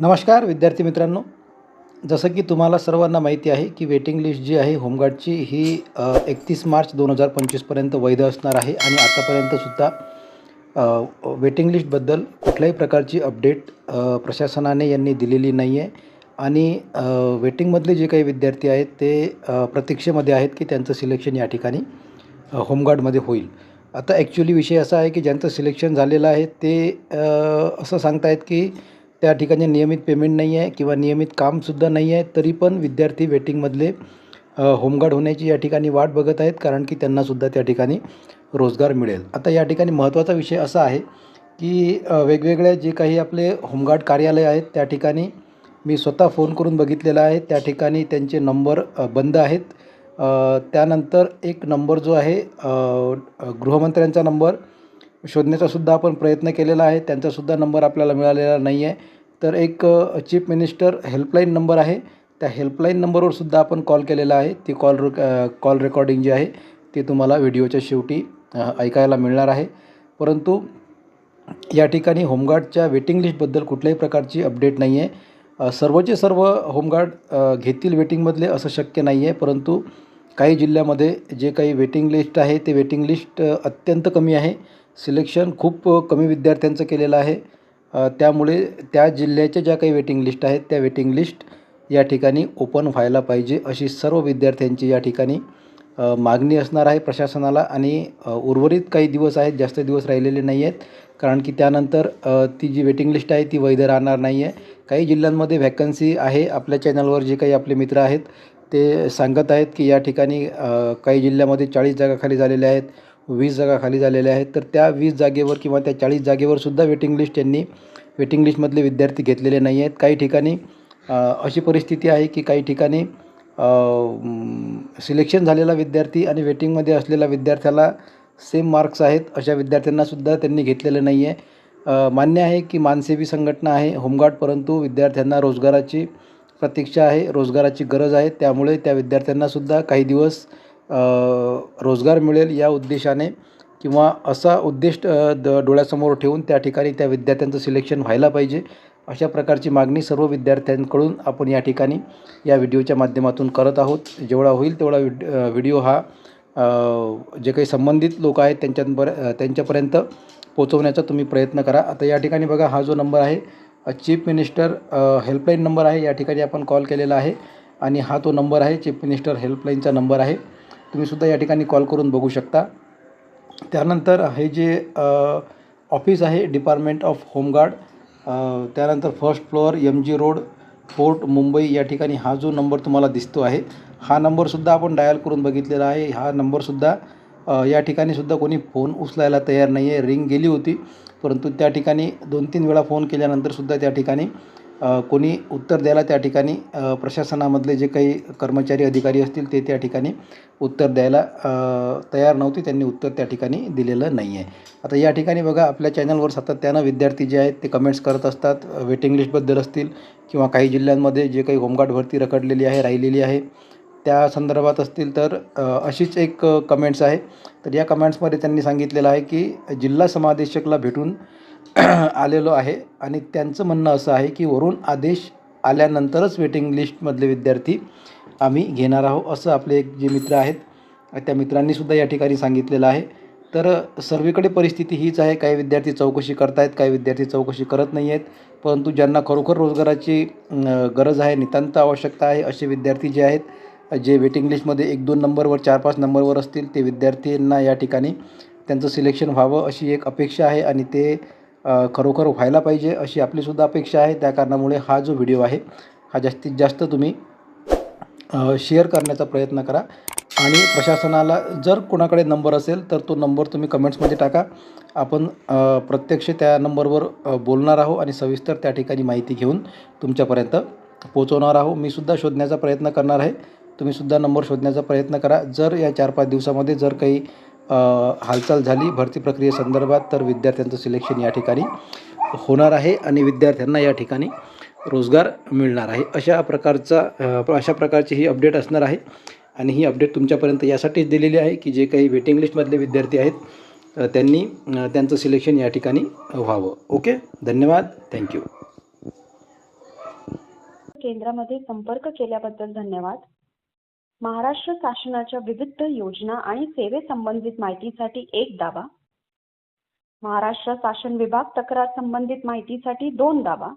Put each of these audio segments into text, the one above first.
नमस्कार विद्यार्थी मित्रांनो. जसं की तुम्हाला सर्वांना माहिती आहे की वेटिंग लिस्ट जी आहे होमगार्डची ही एकतीस मार्च दोन हजार पंचवीसपर्यंत वैध असणार आहे आणि आतापर्यंतसुद्धा वेटिंग लिस्टबद्दल कुठल्याही प्रकारची अपडेट प्रशासनाने यांनी दिलेली नाही आहे आणि वेटिंगमधले जे काही विद्यार्थी आहेत ते प्रतीक्षेमध्ये आहेत की त्यांचं सिलेक्शन या ठिकाणी होमगार्डमध्ये होईल. आता ॲक्च्युली विषय असा आहे की ज्यांचं सिलेक्शन झालेलं आहे ते असं सांगतायत की त्या ठिकाणी नियमित पेमेंट नाही आहे किंवा नियमित कामसुद्धा नाही आहे तरी पण विद्यार्थी वेटिंगमधले होमगार्ड होण्याची या ठिकाणी वाट बघत आहेत कारण की त्यांनासुद्धा त्या ठिकाणी रोजगार मिळेल. आता या ठिकाणी महत्त्वाचा विषय असा आहे की वेगवेगळे वेगवेगळ्या जे काही आपले होमगार्ड कार्यालय आहेत त्या ठिकाणी मी स्वतः फोन करून बघितलेला आहे. त्या ठिकाणी त्यांचे नंबर बंद आहेत. त्यानंतर एक नंबर जो आहे गृहमंत्र्यांचा नंबर शोधण्याचा सुद्धा आपण प्रयत्न केलेला आहे. त्यांचासुद्धा नंबर आपल्याला मिळालेला नाही आहे तर एक चीफ मिनिस्टर हेल्पलाईन नंबर आहे. त्या हेल्पलाईन नंबरवरसुद्धा आपण कॉल केलेला आहे. ती कॉल रेक कॉल रेकॉर्डिंग जी आहे ती तुम्हाला व्हिडिओच्या शेवटी ऐकायला मिळणार आहे. परंतु या ठिकाणी होमगार्डच्या वेटिंग लिस्टबद्दल कुठल्याही प्रकारची अपडेट नाही आहे सर्वचे सर्व होमगार्ड घेतील वेटिंगमधले असं शक्य नाही आहे परंतु काही जिल्ह्यामध्ये जे काही वेटिंग लिस्ट आहे ते वेटिंग लिस्ट अत्यंत कमी आहे. सिलेक्शन खूप कमी विद्यार्थ्यांचं केलेलं आहे. त्यामुळे त्या जिल्ह्याच्या ज्या काही वेटिंग लिस्ट आहेत त्या वेटिंग लिस्ट या ठिकाणी ओपन व्हायला पाहिजे अशी सर्व विद्यार्थ्यांची या ठिकाणी मागणी असणार आहे प्रशासनाला आणि उर्वरित काही दिवस आहेत जास्त दिवस राहिलेले नाही आहेत. कारण की त्यानंतर ती जी वेटिंग लिस्ट आहे ती वैध राहणार नाही आहे. काही जिल्ह्यांमध्ये व्हॅकन्सी आहे. आपल्या चॅनलवर जे काही आपले मित्र आहेत ते सांगत आहेत की या ठिकाणी काही जिल्ह्यामध्ये चाळीस जागा खाली झालेल्या आहेत. वीस जागा खाली झालेल्या आहेत. तर त्या वीस जागेवर किंवा त्या चाळीस जागेवरसुद्धा वेटिंग लिस्ट यांनी वेटिंग लिस्टमधले विद्यार्थी घेतलेले नाही आहेत. काही ठिकाणी अशी परिस्थिती आहे की काही ठिकाणी सिलेक्शन झालेला विद्यार्थी आणि वेटिंगमध्ये असलेल्या विद्यार्थ्याला सेम मार्क्स आहेत. अशा विद्यार्थ्यांनासुद्धा त्यांनी घेतलेलं नाही आहे मान्य आहे की मानसेवी संघटना आहे होमगार्ड परंतु विद्यार्थ्यांना रोजगाराची प्रतीक्षा आहे रोजगाराची गरज आहे. त्यामुळे त्या विद्यार्थ्यांनासुद्धा काही दिवस रोजगार मिळेल या उद्देशाने किंवा असा उद्दिष्ट द डोळ्यासमोर ठेवून त्या ठिकाणी त्या विद्यार्थ्यांचं सिलेक्शन व्हायला पाहिजे. अशा प्रकारची मागणी सर्व विद्यार्थ्यांकडून आपण या ठिकाणी या व्हिडिओच्या माध्यमातून करत आहोत. जेवढा होईल तेवढा व्हिड व्हिडिओ हा जे काही संबंधित लोक आहेत त्यांच्यापर त्यांच्यापर्यंत पोचवण्याचा तुम्ही प्रयत्न करा. आता या ठिकाणी बघा हा जो नंबर आहे चीफ मिनिस्टर हेल्पलाईन नंबर आहे. या ठिकाणी आपण कॉल केलेला आहे. आणि हा तो नंबर आहे चीफ मिनिस्टर हेल्पलाईनचा नंबर आहे. तुम्हीसुद्धा या ठिकाणी कॉल करून बघू शकता. त्यानंतर हे जे ऑफिस आहे डिपार्टमेंट ऑफ होमगार्ड त्यानंतर first floor M G road fort Mumbai या ठिकाणी हा जो नंबर तुम्हाला दिसतो आहे हा नंबरसुद्धा आपण डायल करून बघितलेला आहे. हा नंबरसुद्धा या ठिकाणीसुद्धा कोणी फोन उचलायला तयार नाही आहे रिंग गेली होती परंतु त्या ठिकाणी दोन तीन वेळा फोन केल्यानंतरसुद्धा त्या ठिकाणी कोणी उत्तर द्यायला त्या ठिकाणी प्रशासनामधले जे काही कर्मचारी अधिकारी असतील ते त्या ठिकाणी उत्तर द्यायला तयार नव्हते. त्यांनी उत्तर त्या ठिकाणी दिलेलं नाही आहे आता या ठिकाणी बघा आपल्या चॅनलवर सातत्यानं विद्यार्थी जे आहेत ते कमेंट्स करत असतात. वेटिंग लिस्टबद्दल असतील किंवा काही जिल्ह्यांमध्ये जे काही होमगार्ड भरती रखडलेली आहे राहिलेली आहे त्या संदर्भात असतील तर अशीच एक कमेंट्स आहे. तर या कमेंट्समध्ये त्यांनी सांगितलेलं आहे की जिल्हा समादेशकला भेटून आलेलो आहे. आणि त्यांचं म्हणणं असं आहे की वरून आदेश आल्यानंतरच वेटिंग लिस्टमधले विद्यार्थी आम्ही घेणार आहोत असं आपले एक जे मित्र आहेत त्या मित्रांनीसुद्धा या ठिकाणी सांगितलेलं आहे. तर सर्वीकडे परिस्थिती हीच आहे काही विद्यार्थी चौकशी करतायत काही विद्यार्थी चौकशी करत नाही आहेत परंतु ज्यांना खरोखर रोजगाराची गरज आहे नितांत आवश्यकता आहे असे विद्यार्थी जे आहेत जे वेटिंग लिस्टमध्ये एक दोन नंबरवर चार पाच नंबरवर असतील ते विद्यार्थ्यांना या ठिकाणी त्यांचं सिलेक्शन व्हावं अशी एक अपेक्षा आहे. आणि ते खरोखर व्हायला पाहिजे अशी आपलीसुद्धा अपेक्षा आहे. त्या कारणामुळे हा जो व्हिडिओ आहे हा जास्तीत जास्त तुम्ही शेअर करण्याचा प्रयत्न करा. आणि प्रशासनाला जर कोणाकडे नंबर असेल तर तो नंबर तुम्ही कमेंट्समध्ये टाका. आपण प्रत्यक्ष त्या नंबरवर बोलणार आहो आणि सविस्तर त्या ठिकाणी माहिती घेऊन तुमच्यापर्यंत पोचवणार आहो मी सुद्धा शोधण्याचा प्रयत्न करणार आहे. तुम्हीसुद्धा नंबर शोधण्याचा प्रयत्न करा. जर या चार पाच दिवसामध्ये जर काही हालचाल झाली भरती प्रक्रियेसंदर्भात तर विद्यार्थ्यांचं सिलेक्शन या ठिकाणी होणार आहे आणि विद्यार्थ्यांना या ठिकाणी रोजगार मिळणार आहे. अशा प्रकारचा अशा प्रकारची ही अपडेट असणार आहे आणि ही अपडेट तुमच्यापर्यंत यासाठीच दिलेली आहे की जे काही वेटिंग लिस्टमधले विद्यार्थी आहेत त्यांनी त्यांचं सिलेक्शन या ठिकाणी व्हावं. ओके? धन्यवाद. थँक्यू केंद्रामध्ये संपर्क केल्याबद्दल धन्यवाद. महाराष्ट्र शासनाच्या विविध योजना आणि सेवेसंबंधित माहितीसाठी एक दाबा महाराष्ट्र शासन विभाग तक्रार संबंधित माहितीसाठी दोन दाबा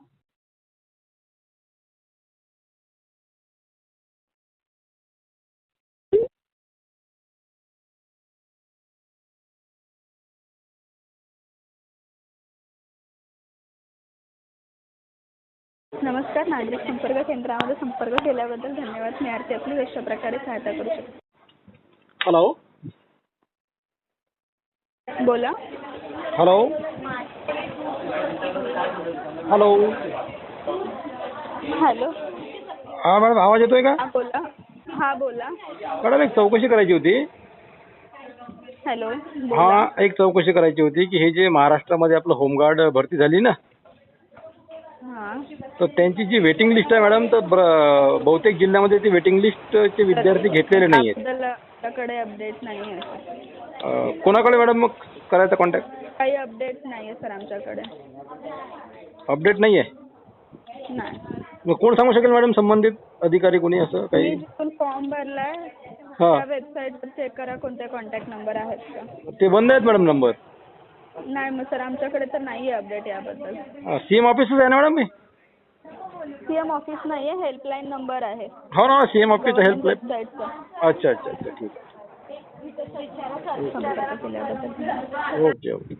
नमस्कार नागरिक संपर्क केंद्रामध्ये संपर्क केल्याबद्दल धन्यवाद. मी आरती आपली अशा प्रकारे सहायता करू शकते. हॅलो बोला. हॅलो हॅलो हॅलो हा मॅडम आवाज येतोय का? हा बोला. हा बोला. मॅडम एक चौकशी करायची होती. हॅलो बोला. हा एक चौकशी करायची होती की हे जे महाराष्ट्रामध्ये आपलं होमगार्ड भरती झाली ना तर त्यांची जी वेटिंग लिस्ट आहे मॅडम तर बहुतेक जिल्ह्यामध्ये ती वेटिंग लिस्टचे विद्यार्थी घेतलेले नाही आहेत त्याबद्दल आपल्याकडे अपडेट नाही आहे अं, कोणाकडे मॅडम मग करायचा कॉन्टॅक्ट काही अपडेट नाही आहे सर आमच्याकडे. अपडेट नाही आहे नाही. मग कोण सांगू शकेल मॅडम संबंधित अधिकारी कोणी असं मी काही जिथून फॉर्म भरलाय हा. त्या वेबसाईटवर चेक करा कोणते कॉन्टॅक्ट नंबर आहेत का. ते बंद आहेत मॅडम नंबर नाही मग सर आमच्याकडे तर नाही आहे अपडेट याबद्दल सी एम ऑफिसच आहे ना मॅडम मी सी एम ऑफिस नाही आहे हेल्पलाईन नंबर आहे. हो ना सी एम ऑफिस हेल्प वेबसाईटचा अच्छा अच्छा अच्छा ठीक आहे. Okay okay.